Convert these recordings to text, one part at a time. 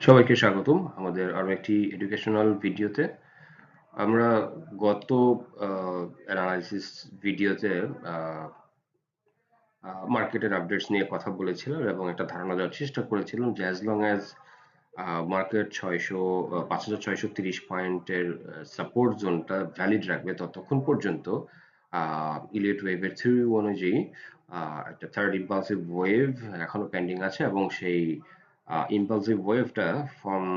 সবাইকে স্বাগতম আমাদের আরও একটি এডুকেশনাল ভিডিওতে আমরা গত অ্যানালাইসিস ভিডিওতে মার্কেটের আপডেটস নিয়ে কথা বলেছিলাম এবং একটা ধারণা দেওয়ার চেষ্টা করেছিলাম যে অ্যাজ লং অ্যাজ মার্কেট ছয়শো পাঁচ হাজার ছয়শো তিরিশ পয়েন্টের সাপোর্ট জোনটা ভ্যালিড রাখবে ততক্ষণ পর্যন্ত ইলিয়েট ওয়েভের থিওরি অনুযায়ী একটা থার্ড ইম্পালসিভ ওয়েভ এখনও পেন্ডিং আছে এবং সেই ইম্পালসিভ ওয়েভটা ফর্ম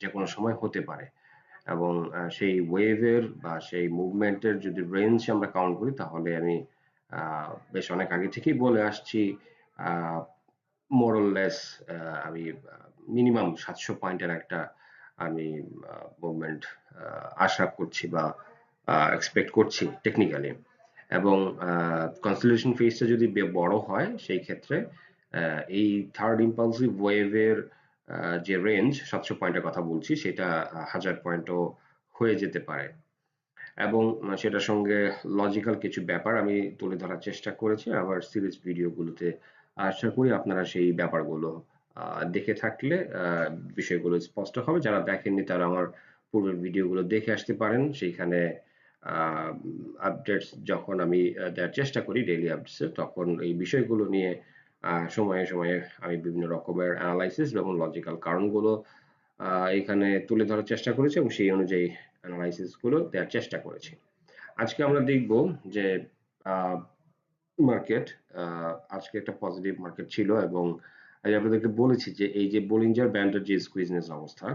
যে কোনো সময় হতে পারে। এবং সেই ওয়েভের বা সেই মুভমেন্টের যদি রেঞ্জ আমরা কাউন্ট করি, তাহলে আমি বেশ অনেক আগে থেকেই বলে আসছি মোরললেস আমি মিনিমাম সাতশো পয়েন্টের একটা আমি মুভমেন্ট আশা করছি বা এক্সপেক্ট করছি টেকনিক্যালি এবং কনসিলেশন ফেজটা যদি বড় হয়, সেই ক্ষেত্রে এই থার্ড ইম্পালসিভ ওয়েভের যে রেঞ্জ সাতশো পয়েন্টের কথা বলছি, সেটা হাজার পয়েন্টও হয়ে যেতে পারে। এবং সেটার সঙ্গে লজিক্যাল কিছু ব্যাপার আমি তুলে ধরার চেষ্টা করেছি, আবার সিরিজ ভিডিওগুলোতে আশা করি আপনারা সেই ব্যাপারগুলো দেখে থাকলে বিষয়গুলো স্পষ্ট হবে। যারা দেখেননি তারা আমার পূর্বের ভিডিওগুলো দেখে আসতে পারেন। সেইখানে আপডেটস যখন আমি দেওয়ার চেষ্টা করি ডেইলি আপডেটসে তখন এই বিষয়গুলো নিয়ে সময়ে সময়ে আমি বিভিন্ন রকমের অ্যানালাইসিস এবং লজিক্যাল কারণগুলো এখানে তুলে ধরার চেষ্টা করেছি এবং সেই অনুযায়ী অ্যানালাইসিসগুলো দেওয়ার চেষ্টা করেছি। আজকে আমরা দেখব যে মার্কেট আজকে একটা পজিটিভ মার্কেট ছিল এবং আমি আপনাদেরকে বলেছি যে, এই যে বোলিঞ্জার ব্যান্ডের যে স্কুইজনেস অবস্থা,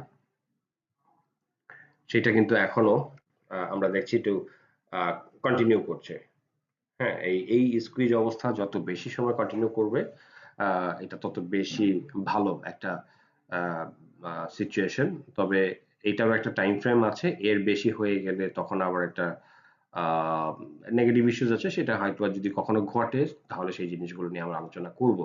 সেটা কিন্তু এখনও আমরা দেখছি একটু কন্টিনিউ করছে। হ্যাঁ এই এই স্কুইজ অবস্থা যত বেশি সময় কন্টিনিউ করবে এটা তত বেশি ভালো একটা সিচুয়েশন তবে এটারও একটা টাইম ফ্রেম আছে, এর বেশি হয়ে গেলে তখন আবার একটা নেগেটিভ ইস্যুজ আছে। সেটা হয়তো যদি কখনো ঘটে, তাহলে সেই জিনিসগুলো নিয়ে আমরা আলোচনা করব।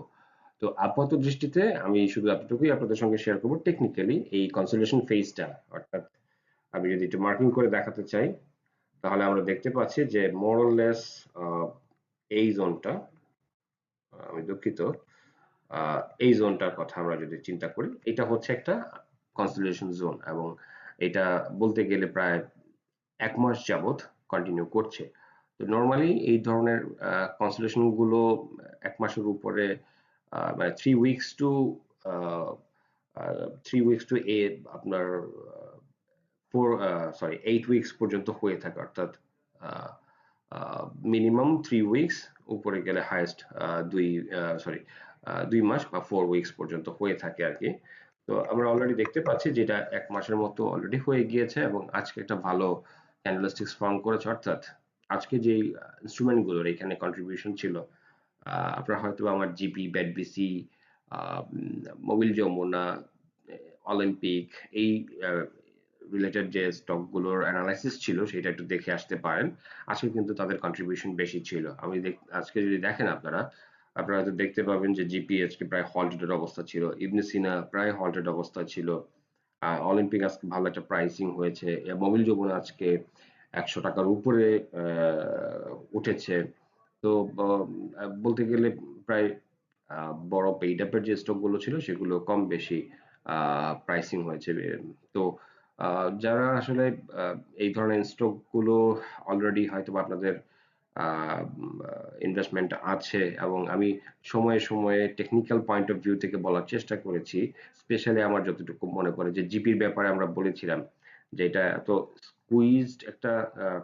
তো আপাত দৃষ্টিতে আমি শুধু এতটুকুই আপনাদের সঙ্গে শেয়ার করব টেকনিক্যালি এই কনসোলেশন ফেজটা অর্থাৎ আমি যদি একটু মার্কিং করে দেখাতে চাই, তাহলে আমরা দেখতে পাচ্ছি যে মোরলেস এই জোনটা আমি দুঃখিত এই জোনটার কথা আমরা যদি চিন্তা করি, এটা হচ্ছে একটা কনসোলেশন জোন এবং এটা বলতে গেলে প্রায় এক মাস যাবত কন্টিনিউ করছে। তো নর্মালি এই ধরনের কনসলেশনগুলো এক মাসের উপরে মানে three weeks two three weeks to a আপনার ফোর সরি এইট উইকস পর্যন্ত হয়ে থাকে, অর্থাৎ মিনিমাম থ্রি উইকস উপরে গেলে হাইয়েস্ট দুই সরি দুই মাস বা ফোর উইকস পর্যন্ত হয়ে থাকে আর কি। তো আমরা অলরেডি দেখতে পাচ্ছি যেটা এক মাসের মতো অলরেডি হয়ে গিয়েছে এবং আজকে একটা ভালো ক্যান্ডেলস্টিক্স ফর্ম করেছে, অর্থাৎ আজকে যে ইনস্ট্রুমেন্টগুলোর এখানে কন্ট্রিবিউশন ছিল আপনারা হয়তো আমার জিপি ব্যাডবিসি মোবিল যমুনা অলিম্পিক এই রিলেটেড যে স্টকগুলোর অ্যানালাইসিস ছিল, সেটা একটু দেখে আসতে পারেন। আজকে কিন্তু তাদের কন্ট্রিবিউশন বেশি ছিল। আমি আজকে যদি দেখেন আপনারা আপনারা হয়তো দেখতে পাবেন যে জিপিএইচকে প্রায় হল্টেড অবস্থা ছিল ইবনে সিনা প্রায় হল্টেড অবস্থা ছিল অলিম্পিক আজকে ভালো একটা প্রাইসিং হয়েছে মোবিল যমুনা আজকে একশো টাকার উপরে উঠেছে। তো বলতে গেলে প্রায় বড় পেইড আপের যে স্টকগুলো ছিল, সেগুলো কম বেশি প্রাইসিং হয়েছে। তো যারা আসলে এই ধরনের স্টকগুলো অলরেডি হয়তো আপনাদের ইনভেস্টমেন্ট আছে এবং আমি সময়ে সময়ে টেকনিক্যাল পয়েন্ট অফ ভিউ থেকে বলার চেষ্টা করেছি স্পেশালি আমার যতটুকু মনে করে যে জিপির ব্যাপারে আমরা বলেছিলাম যে এটা এত স্কুইজড একটা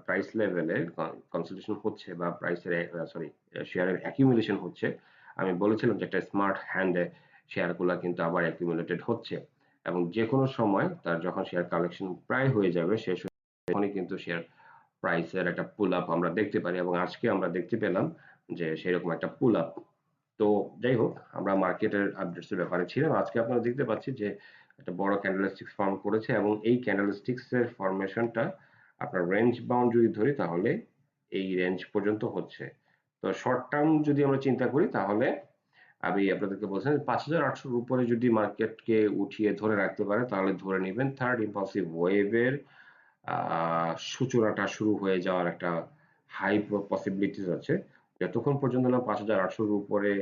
প্রাইস লেভেলে কনসেন্ট্রেশন হচ্ছে বা প্রাইসের সরি শেয়ারের অ্যাকিউমুলেশন হচ্ছে। আমি বলেছিলাম যে একটা স্মার্ট হ্যান্ডে শেয়ারগুলো কিন্তু আবার অ্যাকিউমুলেটেড হচ্ছে। এবং যে কোনো সময় তার যখন শেয়ার কালেকশন প্রায় হয়ে যাবে শেষ তখনই কিন্তু শেয়ার প্রাইসের একটা পুল আপ আমরা দেখতে পারি এবং আজকে আমরা দেখতে পেলাম যে সেরকম একটা পুল আপ তো যাই হোক, আমরা মার্কেটের আপডেটস এর ব্যাপারে ছিলাম। আজকে আপনারা দেখতে পাচ্ছি যে একটা বড় ক্যান্ডেলস্টিক্স ফর্ম করেছে এবং এই ক্যান্ডেলস্টিক্স এর ফরমেশনটা আপনার রেঞ্জ বাউন্ড যদি ধরি তাহলে এই রেঞ্জ পর্যন্ত হচ্ছে। তো শর্ট টার্ম যদি আমরা চিন্তা করি তাহলে আমি আপনাদেরকে বলছেন পাঁচ হাজার আটশোর উপরে যদি মার্কেটকে উঠিয়ে ধরে রাখতে পারে, তাহলে ধরে নেবেন থার্ড ইম্পালসিভ ওয়েভের সূচনাটা শুরু হয়ে যাওয়ার একটা হাই পসিবিলিটিস আছে। যতক্ষণ পর্যন্ত না পাঁচ হাজার আটশোর উপরে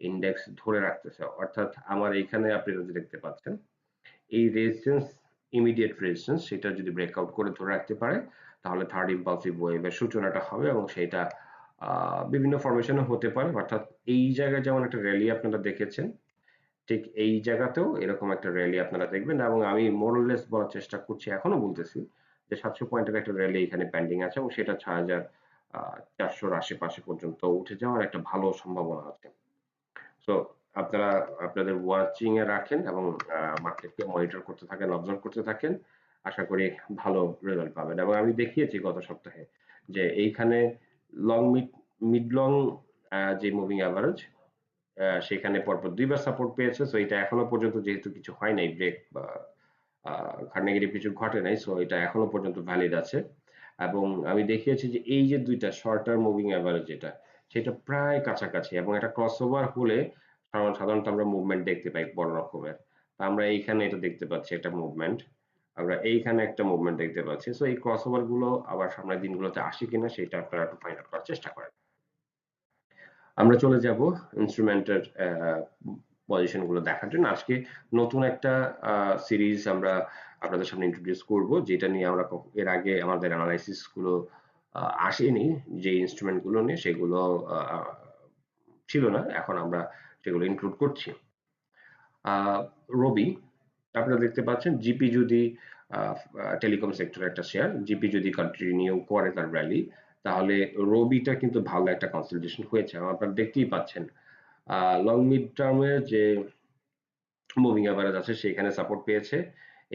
ইন্ডেক্স ধরে রাখতেছে, অর্থাৎ আমার এখানে আপনি যদি দেখতে পাচ্ছেন, এই রেজিস্ট্যান্স ইমিডিয়েট রেজিস্ট্যান্স সেটা যদি ব্রেকআউট করে ধরে রাখতে পারে, তাহলে থার্ড ইম্পালসিভ ওয়েভের সূচনাটা হবে এবং সেটা বিভিন্ন ফরমেশনে হতে পারে। অর্থাৎ এই জায়গায় যেমন একটা র্যালি আপনারা দেখেছেন, ঠিক এই জায়গাতেও এরকম একটা র্যালি আপনারা দেখবেন এবং আমি মোরলেস বলার চেষ্টা করছি, এখনও বলতেছি যে সাতশো পয়েন্টের একটা র্যালি এখানে পেন্ডিং আছে এবং সেটা ছয় হাজার চারশোর আশেপাশে পর্যন্ত উঠে যাওয়ার একটা ভালো সম্ভাবনা আছে। সো আপনারা, আপনাদের ওয়াচিং এ রাখেন এবং মার্কেটকে মনিটর করতে থাকেন অবজার্ভ করতে থাকেন। আশা করি ভালো রেজাল্ট পাবেন এবং আমি দেখিয়েছি গত সপ্তাহে যে এইখানে লং মিড মিড লং যে মুভিং অ্যাভারেজ সেখানে পরপর দুইবার সাপোর্ট পেয়েছে। সো এটা এখনও পর্যন্ত যেহেতু কিছু হয় নাই ব্রেক বা নেগেটিভ কিছু ঘটে নাই সো এটা এখনও পর্যন্ত ভ্যালিড আছে। এবং আমি দেখিয়েছি যে এই যে দুইটা শর্ট টার্ম মুভিং অ্যাভারেজ যেটা, সেটা প্রায় কাছাকাছি এবং এটা ক্রস ওভার হলে সাধারণত আমরা মুভমেন্ট দেখতে পাই বড় রকমের। আমরা এইখানে এটা দেখতে পাচ্ছি একটা মুভমেন্ট আমরা এইখানে একটা মুভমেন্ট দেখতে পাচ্ছি। সো এই ক্রস ওভারগুলো আবার সামনের দিনগুলোতে আসে কিনা সেটা আপনারা একটু ফাইন্ড আউট করার চেষ্টা করেন। আমরা চলে যাব ইনস্ট্রুমেন্টের পজিশনগুলো দেখার জন্য। আজকে নতুন একটা সিরিজ আমরা আপনাদের সামনে ইন্ট্রোডিউস করব, যেটা নিয়ে আমরা এর আগে আমাদের অ্যানালাইসিসগুলো আসেনি। যে ইনস্ট্রুমেন্টগুলো নিয়ে সেগুলো ছিল না। এখন আমরা সেগুলো ইনক্লুড করছি। রবি আপনারা দেখতে পাচ্ছেন জিপি যদি টেলিকম সেক্টরের একটা শেয়ার, জিপি যদি কন্টিনিউ করে তার র্যালি তাহলে রবিটা কিন্তু ভালো একটা কনসলিডেশন হয়েছে। আপনারা দেখতেই পাচ্ছেন লং মিড টার্মের যে মুভিং অ্যাভারেজ আছে, সেখানে সাপোর্ট পেয়েছে।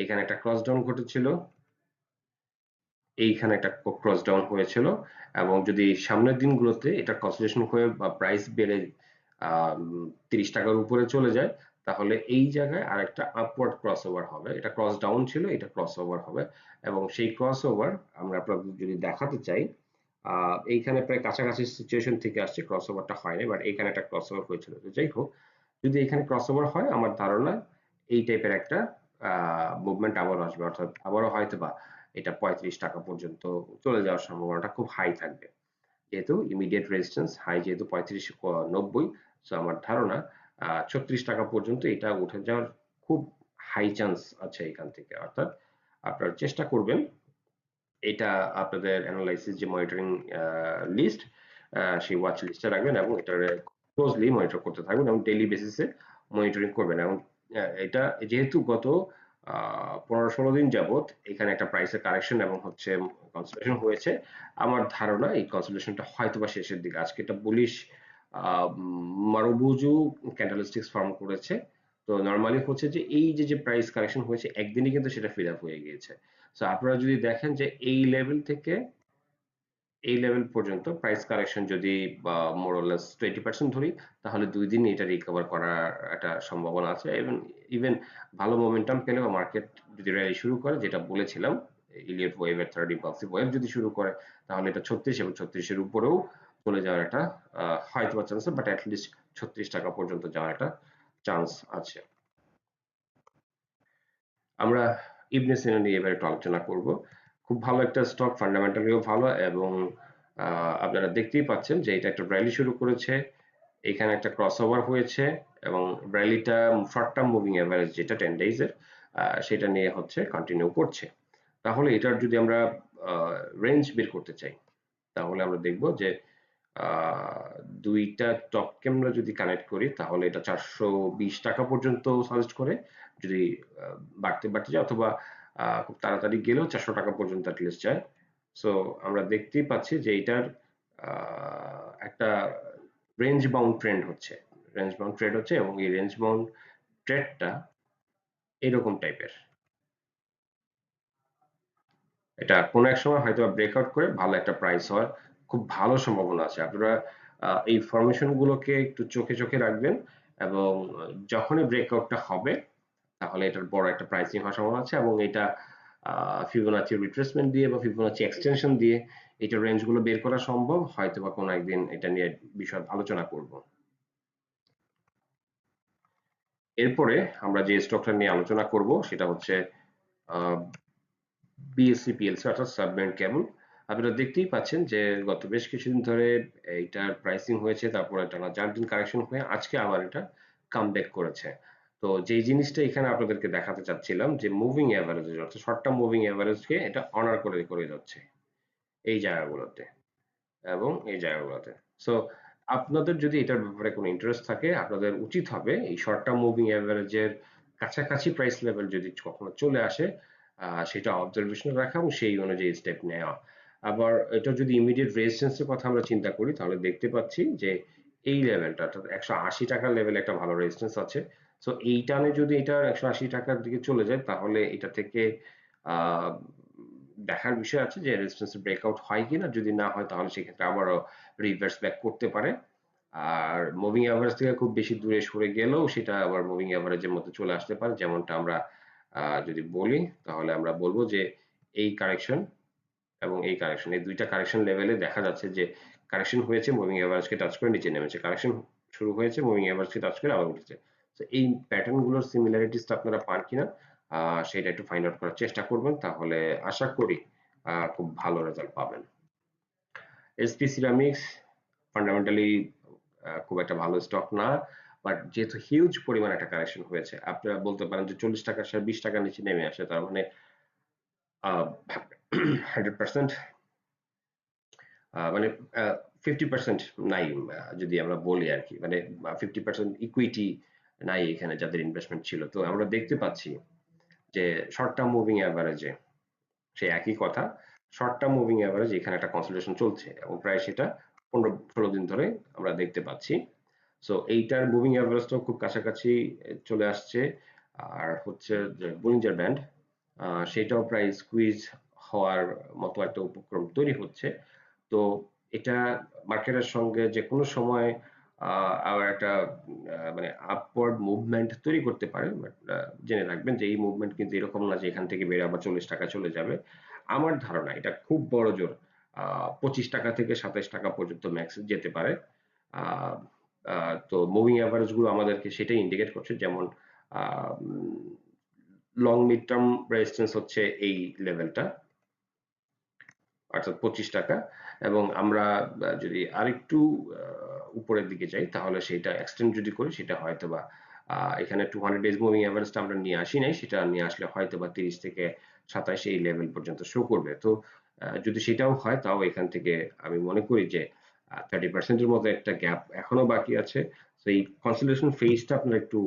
এখানে একটা ক্রস ডাউন ঘটেছিল। এইখানে একটা ক্রস ডাউন হয়েছিল। এবং যদি সামনের দিনগুলোতে এটা কনসলিডেশন হয়ে বা প্রাইস বেড়ে তিরিশ টাকার উপরে চলে যায় তাহলে এই জায়গায় আরেকটা আপওয়ার্ড ক্রস ওভার হবে। এটা ক্রস ডাউন ছিল, এটা ক্রস ওভার হবে এবং সেই ক্রস ওভার আমরা আপনাদের যদি দেখাতে চাই এইখানে প্রায় কাছাকাছি সিচুয়েশন থেকে আসছে ক্রস ওভারটা হয়নি বাট এইখানে একটা ক্রস ওভার হয়েছিল। তো যাই হোক, যদি এখানে ক্রস ওভার হয়, আমার ধারণা এই টাইপের একটা মুভমেন্ট আবারও আসবে। অর্থাৎ আবারও হয়তো বা এটা পঁয়ত্রিশ টাকা পর্যন্ত চলে যাওয়ার সম্ভাবনাটা খুব হাই থাকবে। যেহেতু ইমিডিয়েট রেজিস্ট্যান্স হাই যেহেতু পঁয়ত্রিশ, নব্বই সো আমার ধারণা ছত্রিশ টাকা পর্যন্ত এটা উঠে যাওয়ার খুব হাই চান্স আছে এখান থেকে। অর্থাৎ আপনারা চেষ্টা করবেন এটা আপনাদের অ্যানালাইসিস যে মনিটরিং লিস্ট সেই ওয়াচ লিস্টে রাখবেন এবং এটার ক্লোজলি মনিটর করতে থাকবেন এবং ডেইলি বেসিসে মনিটরিং করবেন। এবং এটা যেহেতু গত পনেরো ষোলো দিন যাবত এখানে একটা প্রাইসের কারেকশন এবং হচ্ছে কনসেন্ট্রেশন হয়েছে, আমার ধারণা এই কনসেন্ট্রেশনটা হয়তো বা শেষের দিকে। আজকে এটা বুলিশ মারুবুজু ক্যান্ডেলস্টিক্স ফর্ম করেছে। তো নর্মালি হচ্ছে যে এই যে যে প্রাইস কারেকশন হয়েছে, একদিনই কিন্তু সেটা ফিল আপ হয়ে গিয়েছে। সো আপনারা যদি দেখেন যে এই লেভেল থেকে, এই লেভেল পর্যন্ত প্রাইস কারেকশন যদি মোরলেস টোয়েন্টি পার্সেন্ট ধরি, তাহলে দুই দিন এটা রিকভার করার একটা সম্ভাবনা আছে। এবং ইভেন ভালো মোমেন্টাম পেলেও মার্কেট যদি র্যালি শুরু করে, যেটা বলেছিলাম ইলিয়ট ওয়েভের থার্ড ইম্পালসিভ ওয়েভ যদি শুরু করে, তাহলে এটা ছত্রিশ এবং ছত্রিশের উপরেও চলে যাওয়ার একটা হয়তো বা চান্স বাট অ্যাটলিস্ট ছত্রিশ টাকা পর্যন্ত যাওয়ার একটা চান্স আছে। আমরা ইবনে সিনা নিয়ে এবার একটু আলোচনা করব। খুব ভালো একটা স্টক ফান্ডামেন্টালিও ভালো এবং আপনারা দেখতেই পাচ্ছেন যে এটা একটা র্যালি শুরু করেছে, এখানে একটা ক্রস ওভার হয়েছে এবং র্যালিটা শর্ট টার্ম মুভিং অ্যাভারেজ যেটা টেন ডেইজের সেটা নিয়ে হচ্ছে কন্টিনিউ করছে। তাহলে এটার যদি আমরা রেঞ্জ বের করতে চাই, তাহলে আমরা দেখব যে দুইটা টপ ক্যামেরা যদি কানেক্ট করি, তাহলে এটা চারশো বিশ টাকা পর্যন্ত সাজেস্ট করে। যদি বাড়তে বাড়তে যায় অথবা খুব তাড়াতাড়ি গেলেও চারশো টাকা পর্যন্ত অ্যাটলিস্ট যায়। সো আমরা দেখতেই পাচ্ছি যে এইটার একটা রেঞ্জ বাউন্ড ট্রেন্ড হচ্ছে। রেঞ্জ বাউন্ড ট্রেড হচ্ছে এবং এই রেঞ্জ বাউন্ড ট্রেডটা এরকম টাইপের এটা কোনো এক সময় হয়তো ব্রেকআউট করে, ভালো একটা প্রাইস হওয়ার খুব ভালো সম্ভাবনা আছে। আপনারা এই ফরমেশন গুলোকে একটু চোখে চোখে রাখবেন এবং যখনই ব্রেকআউটটা হবে, তাহলে এটার বড় একটা প্রাইসিং হওয়ার সম্ভাবনা আছে এবং এটা ফিবোনাচি রিট্রেসমেন্ট দিয়ে বা ফিবোনাচি এক্সটেনশন দিয়ে এটা রেঞ্জগুলো বের করা সম্ভব। হয়তো বা কোনো একদিন এটা নিয়ে বিষয় আলোচনা করব। এরপরে আমরা যে স্টকটা নিয়ে আলোচনা করব, সেটা হচ্ছে বিএসসি পিএলসি অর্থাৎ সাবমেরিন কেবল। আপনারা দেখতেই পাচ্ছেন যে গত বেশ কিছুদিন ধরে এইটার প্রাইসিং হয়েছে, তারপরে টানা চার দিন কারেকশন হয়ে আজকে আবার এটা কামব্যাক করেছে। তো যেই জিনিসটা এখানে আপনাদেরকে দেখাতে চাচ্ছিলাম যে মুভিং অ্যাভারেজ অর্থাৎ শর্ট টার্ম মুভিং অ্যাভারেজকে এটা অনার করে করে যাচ্ছে এই জায়গাগুলোতে এবং এই জায়গাগুলোতে। সো আপনাদের যদি এটার ব্যাপারে কোনো ইন্টারেস্ট থাকে, আপনাদের উচিত হবে এই শর্ট টার্ম মুভিং অ্যাভারেজের কাছাকাছি প্রাইস লেভেল যদি কখনো চলে আসে সেটা অবজারভেশন রাখা এবং সেই অনুযায়ী স্টেপ নেওয়া। আবার এটা যদি ইমিডিয়েট রেজিস্ট্যান্সের কথা আমরা চিন্তা করি, তাহলে দেখতে পাচ্ছি যে এই লেভেলটা অর্থাৎ একশো আশি টাকার লেভেলে একটা ভালো রেজিস্ট্যান্স আছে। সো এই টানে যদি এটা একশো আশি টাকার দিকে চলে যায়, তাহলে এটা থেকে দেখার বিষয় আছে যে রেজিস্ট্যান্স ব্রেকআউট হয় কিনা। যদি না হয়, তাহলে সেক্ষেত্রে আবারও রিভার্স ব্যাক করতে পারে। আর মুভিং অ্যাভারেজ থেকে খুব বেশি দূরে সরে গেলেও সেটা আবার মুভিং অ্যাভারেজের মধ্যে চলে আসতে পারে। যেমনটা আমরা যদি বলি, তাহলে আমরা বলব যে এই কারেকশন এবং এই কারেকশন এই দুইটা কারেকশন লেভেলে দেখা যাচ্ছে যে কারেকশন হয়েছে মুভিং এভারেজকে টাচ করে নিচে নেমেছে। কারেকশন শুরু হয়েছে মুভিং এভারেজকে টাচ করে আবার উঠেছে। তো এই প্যাটার্নগুলোর সিমিলারিটিসটা আপনারা পান কিনা সেটা একটু ফাইন্ড আউট করার চেষ্টা করবেন। তাহলে আশা করি খুব ভালো রেজাল্ট পাবেন। এসপি সিরামিক্স ফান্ডামেন্টালি খুব একটা ভালো স্টক না বাট যেহেতু হিউজ পরিমাণ একটা কারেকশন হয়েছে, আপনারা বলতে পারেন যে চল্লিশ টাকা শেয়ার বিশ টাকার নিচে নেমে আসে, তার মানে মানে ফিফটি পার্সেন্ট নাই যদি আমরা বলি আর কি। মানে ফিফটি পার্সেন্ট ইকুইটি নাই এখানে যাদের ইনভেস্টমেন্ট ছিল। তো আমরা দেখতে পাচ্ছি যে শর্ট টার্ম মুভিং অ্যাভারেজে সেই একই কথা। শর্ট টার্ম মুভিং অ্যাভারেজ এখানে একটা কনসেন্ট্রেশন চলছে এবং প্রায় সেটা পনেরো, ষোলো দিন ধরে আমরা দেখতে পাচ্ছি। সো এইটার মুভিং অ্যাভারেজটাও খুব কাছাকাছি চলে আসছে। আর হচ্ছে বুলিঞ্জার ব্যান্ড সেটাও প্রায় স্কুইজ হওয়ার মতো একটা উপক্রম তৈরি হচ্ছে। তো এটা মার্কেটের সঙ্গে যে কোনো সময় আবার একটা মানে আপওয়ার্ড মুভমেন্ট তৈরি করতে পারে জেনে রাখবেন যে এই মুভমেন্ট কিন্তু এরকম না যে এখান থেকে বেড়ে আবার চল্লিশ টাকা চলে যাবে। আমার ধারণা এটা খুব বড় জোর পঁচিশ টাকা থেকে সাতাইশ টাকা পর্যন্ত ম্যাক্স যেতে পারে। তো মুভিং অ্যাভারেজগুলো আমাদেরকে সেটাই ইন্ডিকেট করছে, যেমন লং মিড টার্ম রেজিস্ট্যান্স হচ্ছে এই লেভেলটা অর্থাৎ পঁচিশ টাকা। এবং আমরা যদি আরেকটু উপরের দিকে যাই, তাহলে সেটা এক্সটেন্ড যদি করি, সেটা হয়তো বা এখানে টু হান্ড্রেড ডেজ মুভিং অ্যাভারেজটা আমরা নিয়ে আসি নাই, সেটা নিয়ে আসলে হয়তো বা তিরিশ থেকে সাতাশ এই লেভেল পর্যন্ত শো করবে। তো যদি সেটাও হয়, তাও এখান থেকে আমি মনে করি যে থার্টি পার্সেন্টের মতো একটা গ্যাপ এখনও বাকি আছে। তো এই কনসিলেশন ফেজটা আপনারা একটু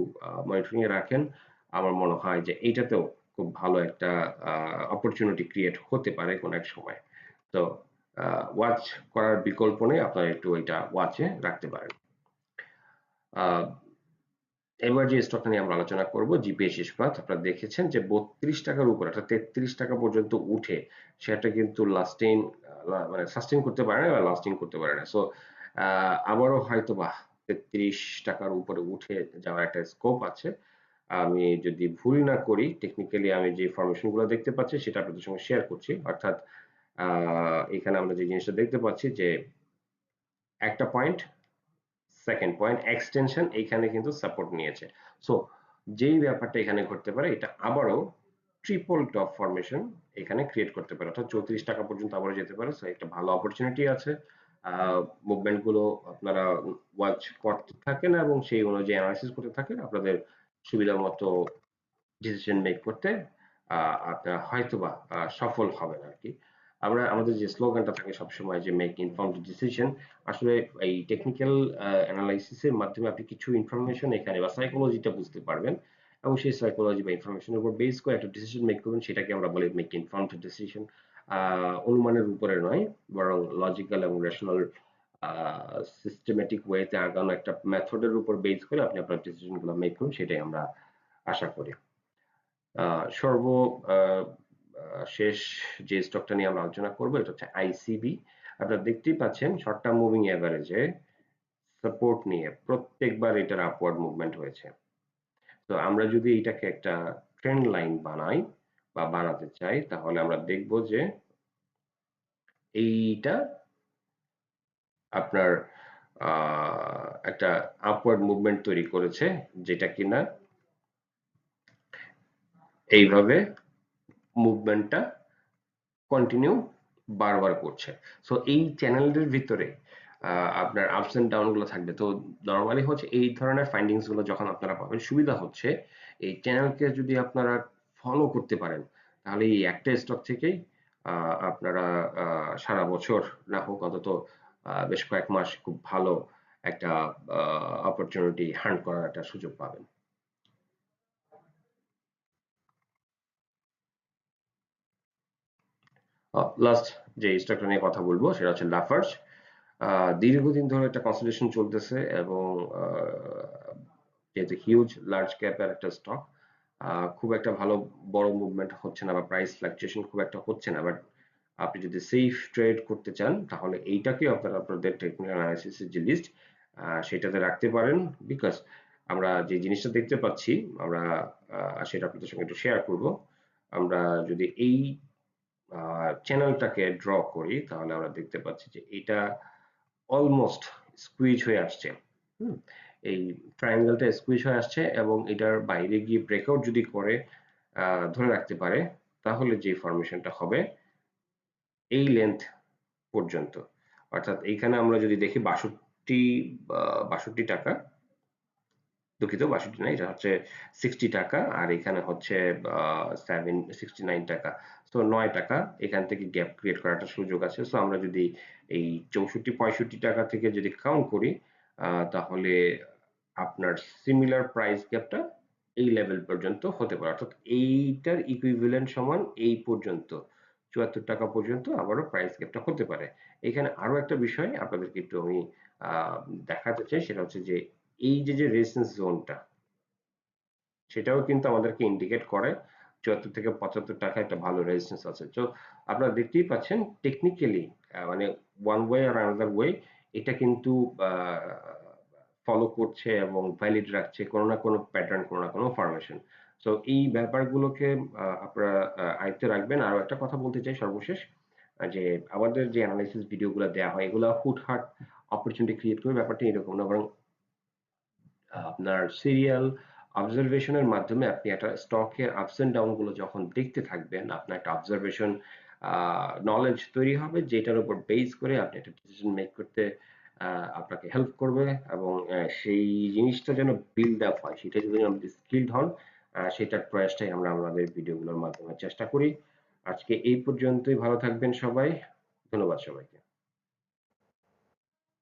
মনিটরিং এ রাখেন। আমার মনে হয় যে, এইটাতেও খুব ভালো একটা অপরচুনিটি ক্রিয়েট হতে পারে কোনো এক সময়। তো ওয়াচ করার বিকল্প নেই, আপনারা একটু এটা ওয়াচে রাখতে পারেন। এবার যে স্টকটা নিয়ে আমরা আলোচনা করব জিপিএস ইস্পাত আপনারা দেখেছেন যে বত্রিশ টাকার উপর, অর্থাৎ তেত্রিশ টাকা পর্যন্ত উঠে, সেটা কিন্তু লাস্টিং মানে সাস্টেন করতে পারে না লাস্টিং করতে পারে না। সো আবারও হয়তো বা তেত্রিশ টাকার উপরে উঠে যাওয়ার একটা স্কোপ আছে। আমি যদি ভুল না করি টেকনিক্যালি আমি যে ফরমেশনগুলো দেখতে পাচ্ছি, সেটা আপনাদের সঙ্গে শেয়ার করছি। অর্থাৎ এখানে আমরা যে জিনিসটা দেখতে পাচ্ছি যে একটা পয়েন্ট সেকেন্ড পয়েন্ট এক্সটেনশন এইখানে কিন্তু সাপোর্ট নিয়েছে। সো যেই ব্যাপারটা এখানে ঘটতে পারে, এটা আবারও ট্রিপল টপ ফরমেশন এখানে ক্রিয়েট করতে পারে। অর্থাৎ চৌত্রিশ টাকা পর্যন্ত আবারও যেতে পারে। সো একটা ভালো অপরচুনিটি আছে। মুভমেন্টগুলো আপনারা ওয়াচ করতে থাকেন এবং সেই অনুযায়ী অ্যানালাইসিস করতে থাকেন। আপনাদের সুবিধা মতো ডিসিশন মেক করতে আপনারা হয়তোবা সফল হবেন আর কি। আমরা, আমাদের যে স্লোগানটা থাকে সবসময় যে মেক ইনফর্মড ডিসিশন আসলে এই টেকনিক্যাল অ্যানালাইসিসের মাধ্যমে আপনি কিছু ইনফরমেশন এখানে বা সাইকোলজিটা বুঝতে পারবেন এবং সেই সাইকোলজি বা ইনফরমেশনের উপর বেস করে একটা ডিসিশন মেক করবেন, সেটাকে আমরা বলি মেক ইনফর্মড ডিসিশন অনুমানের উপরে নয়, বরং লজিক্যাল এবং রেশনাল সিস্টেমেটিক ওয়েতে আগানো একটা মেথডের উপর বেস করে আপনি আপনার ডিসিশনগুলো মেক করুন, সেটাই আমরা আশা করি। সর্ব শেষ যে স্টকটা নিয়ে আমরা আলোচনা করব, এটা হচ্ছে আইসিবি আপনারা দেখতেই পাচ্ছেন শর্ট টার্ম মুভিং এভারেজে সাপোর্ট নিয়ে প্রত্যেকবার এটার আপওয়ার্ড মুভমেন্ট হয়েছে। তো আমরা যদি এটাকে একটা ট্রেন্ড লাইন বানাই বা বানাতে চাই, তাহলে আমরা দেখব যে এইটা আপনার একটা আপওয়ার্ড মুভমেন্ট তৈরি করেছে, যেটা কিনা এইভাবে মুভমেন্টটা কন্টিনিউ বারবার করছে। সো এই চ্যানেলের ভিতরে আপনার আপস এন্ড ডাউনগুলো থাকবে। তো নর্মালি হচ্ছে এই ধরনের ফাইন্ডিংসগুলো যখন আপনারা পাবেন, সুবিধা হচ্ছে এই চ্যানেলকে যদি আপনারা ফলো করতে পারেন, তাহলে এই একটা স্টক থেকেই আপনারা সারা বছর না হোক, অন্তত বেশ কয়েক মাস খুব ভালো একটা অপরচুনিটি হান্ট করার একটা সুযোগ পাবেন। লাস্ট যে স্টকটা নিয়ে কথা বলব সেটা হচ্ছে লাফার্জ। দীর্ঘদিন ধরে একটা কনসলিডেশন চলতেছে এবং যেহেতু হিউজ লার্জ ক্যাপের একটা স্টক খুব একটা ভালো বড় মুভমেন্ট হচ্ছে না বা প্রাইস ফ্লাকচুয়েশন খুব একটা হচ্ছে না। বাট আপনি যদি সেফ ট্রেড করতে চান, তাহলে এইটাকে আপনারা আপনাদের টেকনিক্যাল অ্যানালাইসিসের যে লিস্ট সেটাতে রাখতে পারেন। বিকজ আমরা যে জিনিসটা দেখতে পাচ্ছি, আমরা সেটা আপনাদের সঙ্গে একটু শেয়ার করব। আমরা যদি এই চ্যানেলটাকে ড্র করি, তাহলে আমরা দেখতে পাচ্ছি যে এটা অলমোস্ট স্কুইজ হয়ে আসছে। এই ট্রায়াঙ্গেলটা স্কুইজ হয়ে আসছে এবং এটার বাইরে গিয়ে ব্রেকআউট যদি করে ধরে রাখতে পারে, তাহলে যে ফরমেশনটা হবে এই লেন্থ পর্যন্ত। অর্থাৎ এইখানে আমরা যদি দেখি বাষট্টি বাষট্টি টাকা, দুঃখিত বাষট্টি না, এটা হচ্ছে সিক্সটি টাকা, আর এখানে হচ্ছে সেভেন সিক্সটি নাইন টাকা। তো নয় টাকা, এখান থেকে গ্যাপ ক্রিয়েট করার একটা সুযোগ আছে। সো আমরা যদি এই চৌষট্টি, পঁয়ষট্টি টাকা থেকে যদি কাউন্ট করি তাহলে আপনার সিমিলার প্রাইস গ্যাপটা এই লেভেল পর্যন্ত হতে পারে। অর্থাৎ এইটার ইকুইভ্যালেন্ট সমান এই পর্যন্ত, চুয়াত্তর টাকা পর্যন্ত আবারও প্রাইস গ্যাপটা হতে পারে। এখানে আরও একটা বিষয় আপনাদেরকে একটু আমি দেখাতে চাই, সেটা হচ্ছে যে এই যে যে রেসেন্স জোনটা সেটাও কিন্তু আমাদেরকে ইন্ডিকেট করে চুয়াত্তর থেকে পঁচাত্তর টাকা একটা ভালো রেজিস্ট্যান্স আছে। তো আপনারা দেখতেই পাচ্ছেন টেকনিক্যালি মানে ওয়ান ওয়ে আর আনাদার ওয়ে এটা কিন্তু ফলো করছে এবং ভ্যালিড রাখছে কোনো না কোনো প্যাটার্ন কোনো না কোনো ফরমেশন সো এই ব্যাপারগুলোকে আপনারা আয়ত্তে রাখবেন। আরও একটা কথা বলতে চাই সর্বশেষ যে আমাদের যে অ্যানালাইসিস ভিডিওগুলো দেওয়া হয়, এগুলো হুটহাট অপরচুনিটি ক্রিয়েট করে ব্যাপারটা এরকম না, বরং আপনার সিরিয়াল অবজারভেশনের মাধ্যমে আপনি একটা স্টকের আপস এন্ড ডাউনগুলো যখন দেখতে থাকবেন, আপনার একটা অবজারভেশন নলেজ তৈরি হবে, যেটার উপর বেস করে আপনি একটা ডিসিশন মেক করতে আপনাকে হেল্প করবে এবং সেই জিনিসটা যেন বিল্ড আপ হয়, সেটা যদি আপনি স্কিল্ড হন সেটার প্রয়াসটাই আমরা আমাদের ভিডিওগুলোর মাধ্যমে চেষ্টা করি। আজকে এই পর্যন্তই, ভালো থাকবেন সবাই। ধন্যবাদ সবাইকে।